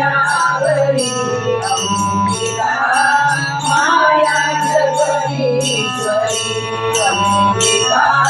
मायावरी Ambika Maya Jagadishwari Ambika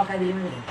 我开的门。